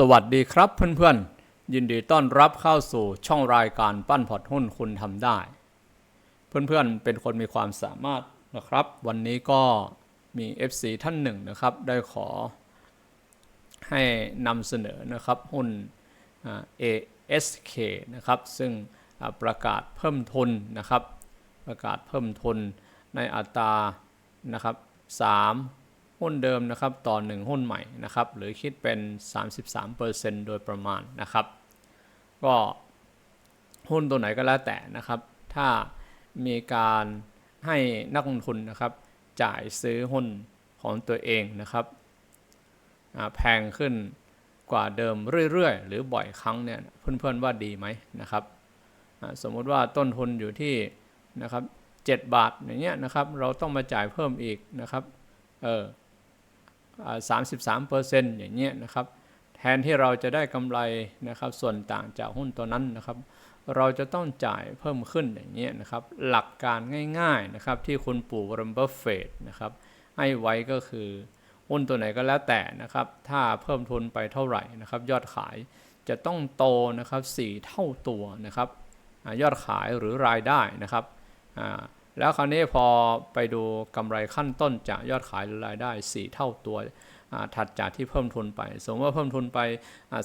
สวัสดีครับเพื่อนๆ ยินดีต้อนรับเข้าสู่ช่องรายการปั้นพอร์ตหุ้นคุณทำได้ เพื่อนๆเป็นคนมีความสามารถนะครับ วันนี้ก็มี FC ท่านหนึ่งนะครับ ได้ขอให้นำเสนอนะครับหุ้น ASK นะครับ ซึ่งประกาศเพิ่มทุนนะครับ ประกาศเพิ่มทุนในอัตรานะครับ3 หุ้นเดิมนะครับต่อ 1 หุ้นใหม่นะครับหรือคิดเป็น 33%โดยประมาณนะครับ ก็หุ้นตัวไหนก็แล้วแต่นะครับ ถ้ามีการให้นักลงทุนนะครับ จ่ายซื้อหุ้นของตัวเองนะครับแพงขึ้นกว่าเดิมเรื่อยๆ หรือบ่อยครั้งเนี่ยเพื่อนๆว่าดีไหมนะครับสมมุติว่าต้นทุนอยู่ที่นะครับ7บาทอย่างเงี้ยนะครับ เราต้องมาจ่ายเพิ่มอีกนะครับ เออ สามสิบสามเปอร์เซ็นต์อย่างเงี้ยนะครับแทนที่เราจะได้กำไรนะครับส่วนต่างจากหุ้นตัวนั้นนะครับเราจะต้องจ่ายเพิ่มขึ้นอย่างเงี้ยนะครับหลักการง่ายๆนะครับที่คุณปู่วอร์เรนบัฟเฟตนะครับให้ไว้ก็คือหุ้นตัวไหนก็แล้วแต่นะครับถ้าเพิ่มทุนไปเท่าไหร่นะครับยอดขายจะต้องโตนะครับ4เท่าตัวนะครับอยอดขายหรือรายได้นะครับ แล้วคราวนี้พอไปดูกำไรขั้นต้นจากยอดขายรายได้ 4 เท่าตัวถัดจากที่เพิ่มทุนไป สมมติว่าเพิ่มทุนไปอ่า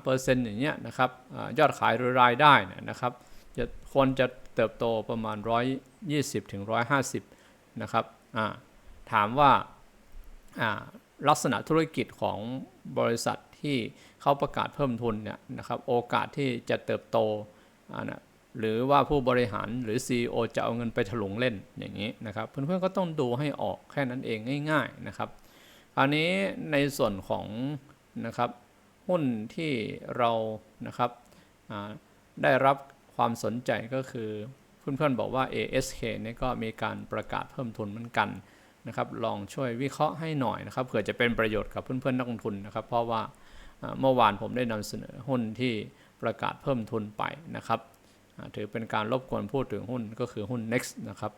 33%อย่างเงี้ยนะครับอยอดขายหรือรายได้นะครับจะควรจะเติบโตประมาณ 120ถึง150 นะครับถามว่าลักษณะธุรกิจของบริษัทที่เขาประกาศเพิ่มทุนเนี่ยนะครับโอกาสที่จะเติบโตอ่านะ หรือว่าผู้บริหารหรือ CEO จะเอาเงินไปถลุงเล่นอย่างนี้นะครับ เพื่อนๆก็ต้องดูให้ออกแค่นั้นเองง่ายๆนะครับอันนี้ในส่วนของนะครับหุ้นที่เรานะครับได้รับความสนใจก็คือเพื่อนๆบอกว่า ASK เนี่ยก็มีการประกาศเพิ่มทุนเหมือนกันนะครับ ลองช่วยวิเคราะห์ให้หน่อยนะครับเผื่อจะเป็นประโยชน์กับเพื่อนๆนักลงทุนนะครับ เพราะว่าเมื่อวานผมได้นำเสนอหุ้นที่ประกาศเพิ่มทุนไปนะครับ ถือเป็นการรบกวนพูดถึงหุ้นก็คือหุ้น next นะครับ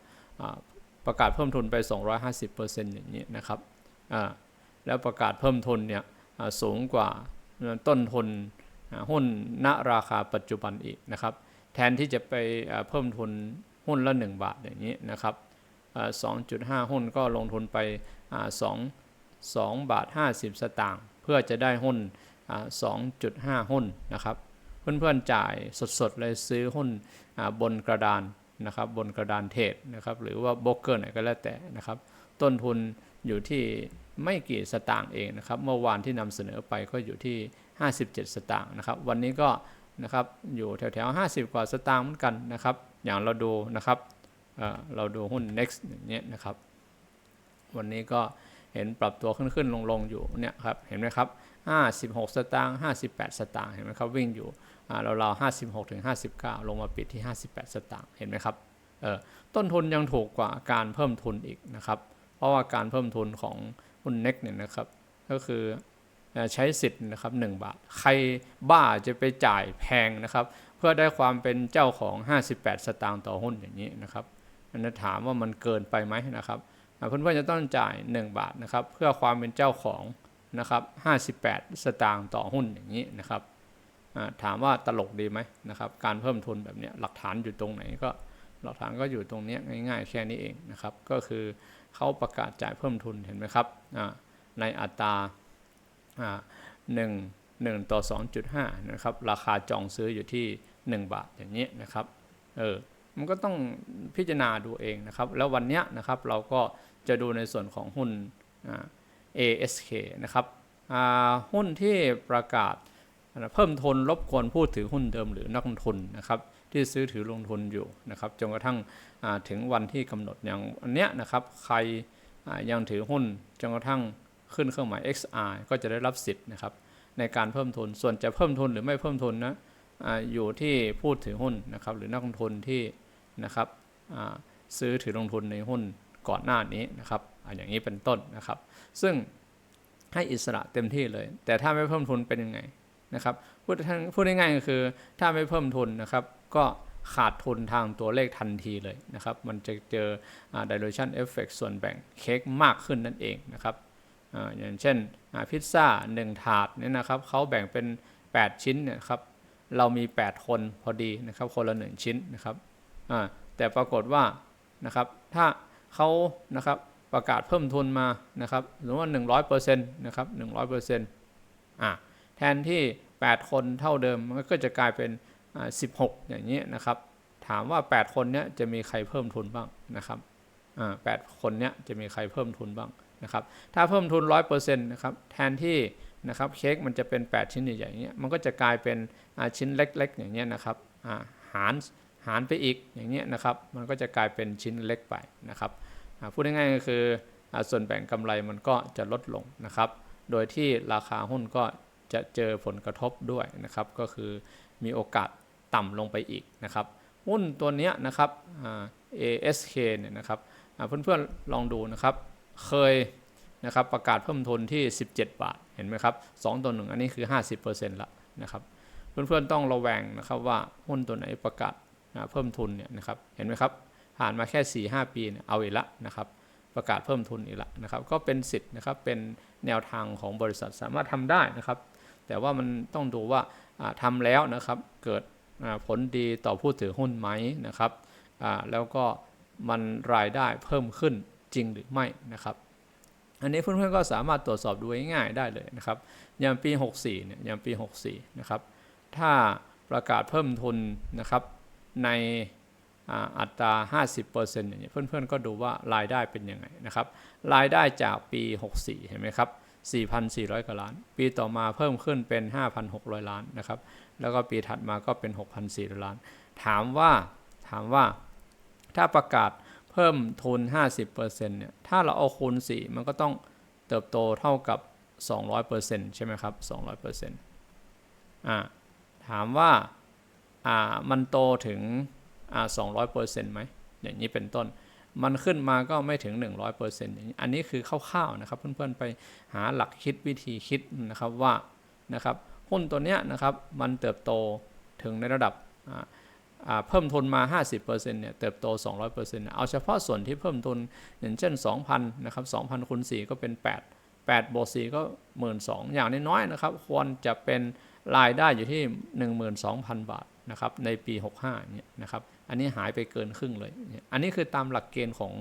ประกาศเพิ่มทุนไป 250%อย่างนี้นะครับแล้วประกาศเพิ่มทุนเนี่ยสูงกว่าต้นทุนหุ้นณราคาปัจจุบันอีกนะครับ แทนที่จะไปเพิ่มทุนหุ้นละ 1 บาทอย่างนี้นะครับ 2.5 หุ้นก็ลงทุนไป 2 2บาท 50 สตางค์เพื่อจะได้หุ้น 2.5 หุ้นนะครับ เพื่อนๆจ่ายสดๆเลยซื้อหุ้นบนกระดานนะครับบนกระดานเทรดนะครับหรือว่าโบรกเกอร์ไหนก็แล้วแต่นะครับต้นทุนอยู่ที่ไม่กี่สตางค์เองนะครับเมื่อวานที่นำเสนอไปก็อยู่ที่ 57 สตางค์นะครับวันนี้ก็นะครับอยู่แถวๆ 50 กว่าสตางค์เหมือนกันนะครับ อย่างเราดูนะครับเเราดูหุ้น next อย่างเงี้ยนะครับ วันนี้ก็เห็นปรับตัวขึ้นขึ้นลงลงๆอยู่เนี่ยครับเห็นไหมครับ 56 สตางค์58 สตางค์เห็นไหมครับวิ่งอยู่อ่าเราๆ56ถึง59ลงมาปิดที่58สตางค์เห็นไหมครับเออต้นทุนยังถูกกว่าการเพิ่มทุนอีกนะครับ เพราะว่าการเพิ่มทุนของหุ้น NEX เนี่ยนะครับ ก็คือใช้สิทธิ์นะครับ1บาท ใครบ้าจะไปจ่ายแพงนะครับ เพื่อได้ความเป็นเจ้าของ 58 สตางค์ต่อหุ้นอย่างนี้นะครับอันนั้นถามว่ามันเกินไปไหมนะครับเพื่อนๆจะต้องจ่าย 1 บาทนะครับ เพื่อความเป็นเจ้าของ นะครับ58 สตางค์ต่อหุ้นอย่างนี้นะครับถามว่าตลกดีไหมนะครับ การเพิ่มทุนแบบนี้หลักฐานอยู่ตรงไหนก็หลักฐานก็อยู่ตรงนี้ง่ายๆ แค่นี้เองนะครับ ก็คือเขาประกาศจ่ายเพิ่มทุนเห็นไหมครับในอัตราหนึ่งหนึ่งต่อ 2.5 นะครับ ราคาจองซื้ออยู่ที่ 1 บาทอย่างนี้นะครับ เออ มันก็ต้องพิจารณาดูเองนะครับ แล้ววันนี้นะครับเราก็จะดูในส่วนของหุ้นอ่า ASK นะครับหุ้นที่ประกาศเพิ่มทุนรบกวนผู้ถือหุ้นเดิมหรือนักลงทุนนะครับที่ซื้อถือลงทุนอยู่นะครับจนกระทั่งถึงวันที่กำหนดอย่างอันเนี้ยนะครับใครยังถือหุ้นจนกระทั่งขึ้นเครื่องหมาย XR ก็จะได้รับสิทธิ์นะครับในการเพิ่มทุนส่วนจะเพิ่มทุนหรือไม่เพิ่มทุนนะอยู่ที่ผู้ถือหุ้นนะครับหรือนักลงทุนที่นะครับซื้อถือลงทุนในหุ้นก่อนหน้านี้นะครับ อย่างนี้เป็นต้นนะครับ ซึ่งให้อิสระเต็มที่เลย แต่ถ้าไม่เพิ่มทุนเป็นยังไงนะครับพูดงพูดง่ายๆก็คือถ้าไม่เพิ่มทุนนะครับ ก็ขาดทุนทางตัวเลขทันทีเลยนะครับ มันจะเจอ dilution effect ส่วนแบ่งเค้กมากขึ้นนั่นเองนะครับออย่างเช่นพิซซ่า 1 ถาดเนี่ยนะครับเขาแบ่งเป็น 8 ชิ้นเนี่ยครับเรามี 8 คนพอดีนะครับคนละ 1 ชิ้นนะครับแต่ปรากฏว่านะครับถ้าเขานะครับ ประกาศเพิ่มทุนมานะครับหรือว่า 100%นะครับ100%อ่าแทนที่ 8 คนเท่าเดิมมันก็จะกลายเป็น 16 อย่างนี้นะครับ ถามว่า 8 คนเนี้ยจะมีใครเพิ่มทุนบ้างนะครับอ่าแปดคนเนี้ยจะมีใครเพิ่มทุนบ้างนะครับ ถ้าเพิ่มทุน 100%นะครับแทนที่นะครับเค้กมันจะเป็น 8 ชิ้นใหญ่ๆอย่างเงี้ยมันก็จะกลายเป็นชิ้นเล็กๆ อย่างเงี้ยนะครับหารหารไปอีกอย่างเงี้ยนะครับ มันก็จะกลายเป็นชิ้นเล็กไปนะครับ พูดง่ายๆก็คืออส่วนแบ่งกำไรมันก็จะลดลงนะครับ โดยที่ราคาหุ้นก็จะเจอผลกระทบด้วยนะครับ ก็คือมีโอกาสต่ำลงไปอีกนะครับ หุ้นตัวนี้นะครับ ASK เนี่ยนะครับเพื่อนๆลองดูนะครับ เคยนะครับประกาศเพิ่มทุนที่ 17 บาท เห็นไหมครับ2ตัวหนึ่งอันนี้คือ 50%ละนะครับ เพื่อนๆต้องระแวงนะครับว่าหุ้นตัวไหนประกาศเพิ่มทุนเนี่ยนะครับ เห็นไหมครับ ผ่านมาแค่4-5ปีเนี่ยเอาอีกละนะครับประกาศเพิ่มทุนอีกละนะครับก็เป็นสิทธิ์นะครับเป็นแนวทางของบริษัทสามารถทำได้นะครับ แต่ว่ามันต้องดูว่าอ่าทำแล้วนะครับเกิดผลดีต่อผู้ถือหุ้นไหมนะครับแล้วก็มันรายได้เพิ่มขึ้นจริงหรือไม่นะครับอันนี้เพื่อนๆก็สามารถตรวจสอบดูง่ายๆได้เลยนะครับอย่างปี 64เนี่ยอย่างปี 64นะครับถ้าประกาศเพิ่มทุนนะครับใน อ่าอัตรา 50%อย่างเงี้ยเพื่อนๆ ก็ดูว่ารายได้เป็นยังไงนะครับ รายได้จากปี 64 เห็นไหมครับ 4,400 กว่าล้าน ปีต่อมาเพิ่มขึ้นเป็น 5,600 ล้านนะครับ แล้วก็ปีถัดมาก็เป็น 6,400 ล้าน ถามว่าถามว่าถ้าประกาศเพิ่มทุน 50%เนี่ย ถ้าเราเอาคูณ 4 มันก็ต้องเติบโตเท่ากับ 200%ใช่ไหมครับ 200%อ่าถามว่าอ่ามันโตถึง อ่า200%ไหมอย่างนี้เป็นต้น มันขึ้นมาก็ไม่ถึง 100%อย่างนี้อันนี้คือคร่าวๆนะครับเพื่อนๆไปหาหลักคิดวิธีคิดนะครับว่านะครับหุ้นตัวเนี้ยนะครับมันเติบโตถึงในระดับเพิ่มทุนมา 50%เนี่ยเติบโต 200%เนี่ยเอาเฉพาะส่วนที่เพิ่มทุนอย่างเช่น 2,000นะครับ2,000คูณ4ก็เป็น 8 8บวก4ก็ 12,000อย่างน้อยๆนะครับ ควรจะเป็น รายได้อยู่ที่ 12,000 บาทนะครับในปี 65เนี่ยนะครับอันนี้หายไปเกินครึ่งเลย อันนี้คือตามหลักเกณฑ์ของ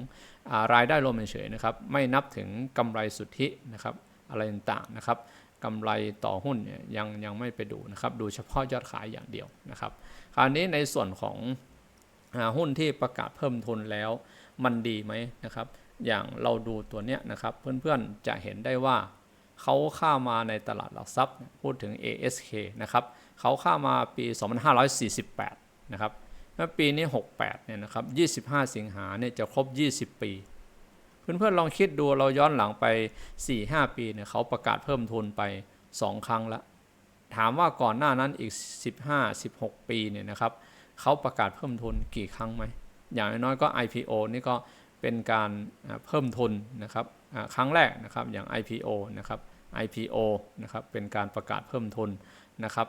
อารายได้รวมเฉยๆนะครับไม่นับถึงกำไรสุทธินะครับอะไรต่างๆนะครับกำไรต่อหุ้นเนี่ยยังยังไม่ไปดูนะครับดูเฉพาะยอดขายอย่างเดียวนะครับคราวนี้ในส่วนของอหุ้นที่ประกาศเพิ่มทุนแล้วมันดีไหมนะครับอย่างเราดูตัวเนี้ยนะครับเพื่อนๆจะเห็นได้ว่า เขาเข้ามาในตลาดหลักทรัพย์พูดถึง ASK นะครับเขาเข้ามาปี 2548 นะครับเมื่อปีนี้ 68 เนี่ยนะครับ 25 สิงหาเนี่ยจะครบ 20 ปี เพื่อนๆลองคิดดูเราย้อนหลังไป 4-5 ปีเนี่ยเขาประกาศเพิ่มทุนไป 2 ครั้งละ ถามว่าก่อนหน้านั้นอีก 15-16 ปีเนี่ยนะครับเขาประกาศเพิ่มทุนกี่ครั้งไหม อย่างน้อยก็ IPO นี่ก็เป็นการเพิ่มทุนนะครับ ครั้งแรกนะครับอย่าง IPO นะครับ IPO นะครับเป็นการประกาศเพิ่มทุนนะครับ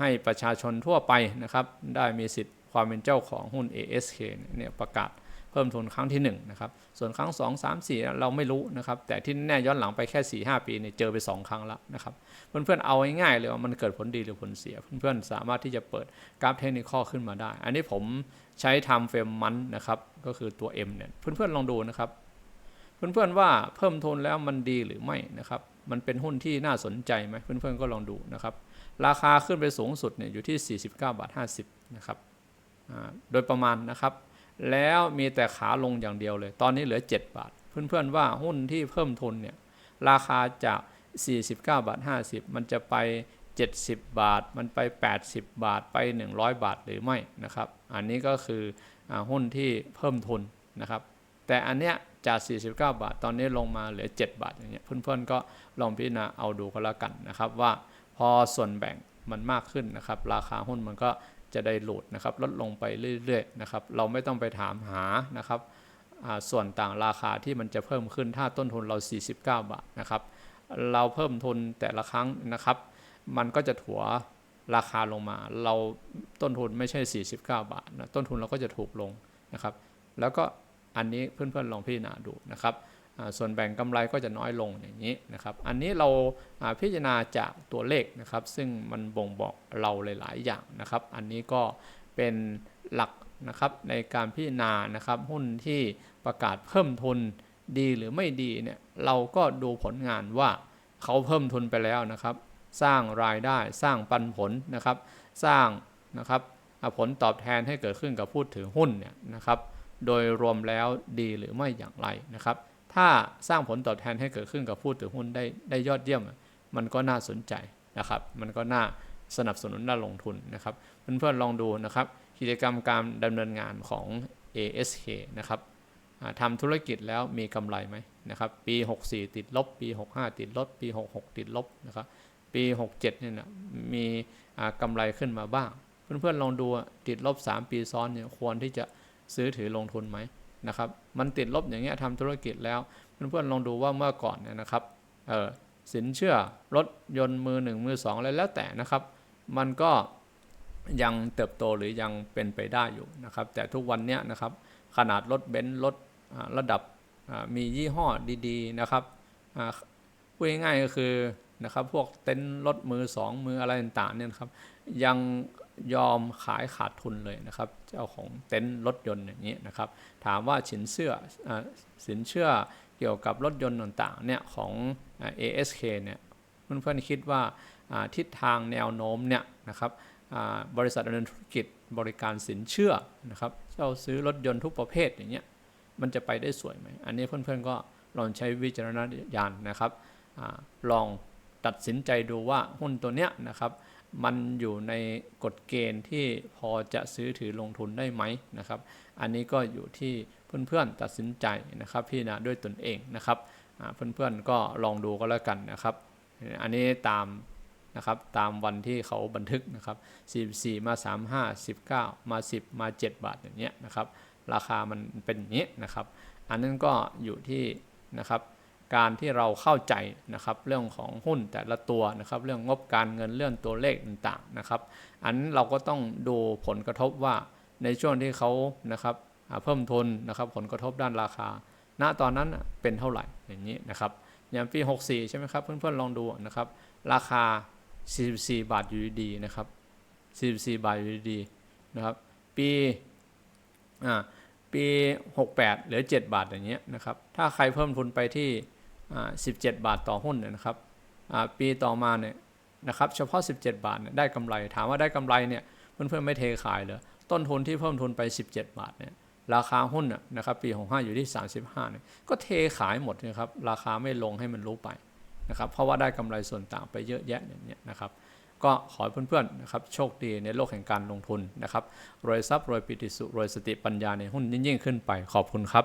ให้ประชาชนทั่วไปนะครับได้มีสิทธิ์ความเป็นเจ้าของหุ้น ASK เนี่ยประกาศเพิ่มทุนครั้งที่1นะครับส่วนครั้ง 2 3 4 เราไม่รู้นะครับแต่ที่แน่ย้อนหลังไปแค่ 4 5 ปีเนี่ยเจอไป 2 ครั้งแล้วนะครับเพื่อนๆเอาง่ายๆเลยว่ามันเกิดผลดีหรือผลเสีย เพื่อนๆสามารถที่จะเปิดกราฟเทคนิคขึ้นมาได้ อันนี้ผมใช้ทำเฟรมมันนะครับก็คือตัว M เนี่ยเพื่อนๆลองดูนะครับ เพื่อนๆว่าเพิ่มทุนแล้วมันดีหรือไม่นะครับ มันเป็นหุ้นที่น่าสนใจไหมเพื่อนๆก็ลองดูนะครับ ราคาขึ้นไปสูงสุดเนี่ยอยู่ที่ 49 บาท 50 นะครับโดยประมาณนะครับ แล้วมีแต่ขาลงอย่างเดียวเลย ตอนนี้เหลือ 7 บาท เพื่อนๆว่าหุ้นที่เพิ่มทุนเนี่ยราคาจาก 49 บาท 50 มันจะไป 70 บาท มันไป 80 บาทไป 100 บาทหรือไม่นะครับ อันนี้ก็คืออหุ้นที่เพิ่มทุนนะครับ แต่อันเนี้ย จาก 49 บาท ตอนนี้ลงมาเหลือ 7 บาทอย่างเงี้ยเพื่อนๆก็ลองพิจารณาเอาดูก็แล้วกันนะครับว่าพอส่วนแบ่งมันมากขึ้นนะครับ ราคาหุ้นมันก็จะได้หลุดนะครับ ลดลงไปเรื่อยๆนะครับ เราไม่ต้องไปถามหานะครับส่วนต่างราคาที่มันจะเพิ่มขึ้นถ้าต้นทุนเรา 49 บาทนะครับ เราเพิ่มทุนแต่ละครั้งนะครับ มันก็จะถัวราคาลงมา เราต้นทุนไม่ใช่ 49 บาทนะต้นทุนเราก็จะถูกลงนะครับ แล้วก็ อันนี้เพื่อนๆลองพิจารณาดูนะครับส่วนแบ่งกำไรก็จะน้อยลงอย่างนี้นะครับ อันนี้เราพิจารณาจากตัวเลขนะครับ ซึ่งมันบ่งบอกเราหลาย ๆ อย่างนะครับ อันนี้ก็เป็นหลักนะครับในการพิจารณานะครับหุ้นที่ประกาศเพิ่มทุนดีหรือไม่ดีเนี่ยเราก็ดูผลงานว่าเขาเพิ่มทุนไปแล้วนะครับ สร้างรายได้สร้างปันผลนะครับ สร้างนะครับผลตอบแทนให้เกิดขึ้นกับผู้ถือหุ้นเนี่ยนะครับ โดยรวมแล้วดีหรือไม่อย่างไรนะครับ ถ้าสร้างผลตอบแทนให้เกิดขึ้นกับผู้ถือหุ้นได้ได้ยอดเยี่ยม มันก็น่าสนใจนะครับ มันก็น่าสนับสนุนน่าลงทุนนะครับ เพื่อนๆลองดูนะครับ กิจกรรมการดำเนินงานของ ASK นะครับทำธุรกิจแล้วมีกำไรไหมนะครับ ปี 64 ติดลบ ปี 65 ติดลบ ปี 66 ติดลบนะครับ ปี 67 เนี่ยนะมีกำไรขึ้นมาบ้าง เพื่อนๆลองดูติดลบ 3 ปีซ้อนเนี่ยควรที่จะ ซื้อถือลงทุนไหมนะครับ มันติดลบอย่างเงี้ยทำธุรกิจแล้วเพื่อนๆลองดูว่าเมื่อก่อนเนี่ยนะครับเออสินเชื่อรถยนต์มือหนึ่งมือสองอะไรแล้วแต่นะครับ มันก็ยังเติบโตหรือยังเป็นไปได้อยู่นะครับ แต่ทุกวันเนี้ยนะครับขนาดรถเบนซ์รถระดับมียี่ห้อดีๆนะครับอ่าพูดง่ายๆก็คือนะครับพวกเต็นท์รถมือสองมืออะไรต่างๆเนี่ยนะครับ ยังยอมขายขาดทุนเลยนะครับ เจ้าของเต็นท์รถยนต์อย่างนี้นะครับ ถามว่าสินเชื่ออสินเชื่อเกี่ยวกับรถยนต์ต่างๆเนี่ยของ ASK เนี่ยเพื่อนๆคิดว่าทิศทางแนวโน้มเนี่ยนะครับบริษัทดำเนินธุรกิจบริการสินเชื่อนะครับเจ้าซื้อรถยนต์ทุกประเภทอย่างเงี้ยมันจะไปได้สวยไหม อันนี้เพื่อนๆก็ลองใช้วิจารณญาณนะครับอลองตัดสินใจดูว่าหุ้นตัวเนี้ยนะครับ มันอยู่ในกฎเกณฑ์ที่พอจะซื้อถือลงทุนได้ไหมนะครับ อันนี้ก็อยู่ที่เพื่อนๆตัดสินใจนะครับพี่นะด้วยตนเองนะครับเพื่อนๆก็ลองดูก็แล้วกันนะครับ อันนี้ตามนะครับตามวันที่เขาบันทึกนะครับ44มา35 19 มา 10 มา 7 บาทอย่างเงี้ยนะครับ ราคามันเป็นอย่างนี้นะครับ อันนั้นก็อยู่ที่นะครับ การที่เราเข้าใจนะครับเรื่องของหุ้นแต่ละตัวนะครับ เรื่องงบการเงินเรื่องตัวเลขต่างๆนะครับ อันนั้เราก็ต้องดูผลกระทบว่าในช่วงที่เขานะครับเพิ่มทุนนะครับผลกระทบด้านราคา ณตอนนั้นเป็นเท่าไหร่อย่างนี้นะครับอย่างปี 64 ใช่ไหมครับ เพื่อนๆลองดูนะครับ ราคา 44 บาทอยู่ดีนะครับ 44 บาทอยู่ดีนะครับ ปีอ่าปี 68 เหลือ 7 บาทอย่างเงี้ยนะครับ ถ้าใครเพิ่มทุนไปที่ 17 บาทต่อหุ้นเนี่ยนะครับอ่าปีต่อมาเนี่ยนะครับเฉพาะ 17 บาทเนี่ยได้กำไร ถามว่าได้กำไรเนี่ยเพื่อนๆไม่เทขายเลยต้นทุนที่เพิ่มทุนไป 17 บาทเนี่ยราคาหุ้นน่ะนะครับปี65อยู่ที่ 35เนี่ยก็เทขายหมดนะครับราคาไม่ลงให้มันรู้ไปนะครับเพราะว่าได้กำไรส่วนต่างไปเยอะแยะอย่างเนี้ยนะครับก็ขอให้เพื่อนๆนะครับโชคดีในโลกแห่งการลงทุนนะครับรวยทรัพย์รวยปิติสุรวยสติปัญญาในหุ้นยิ่งๆขึ้นไปขอบคุณครับ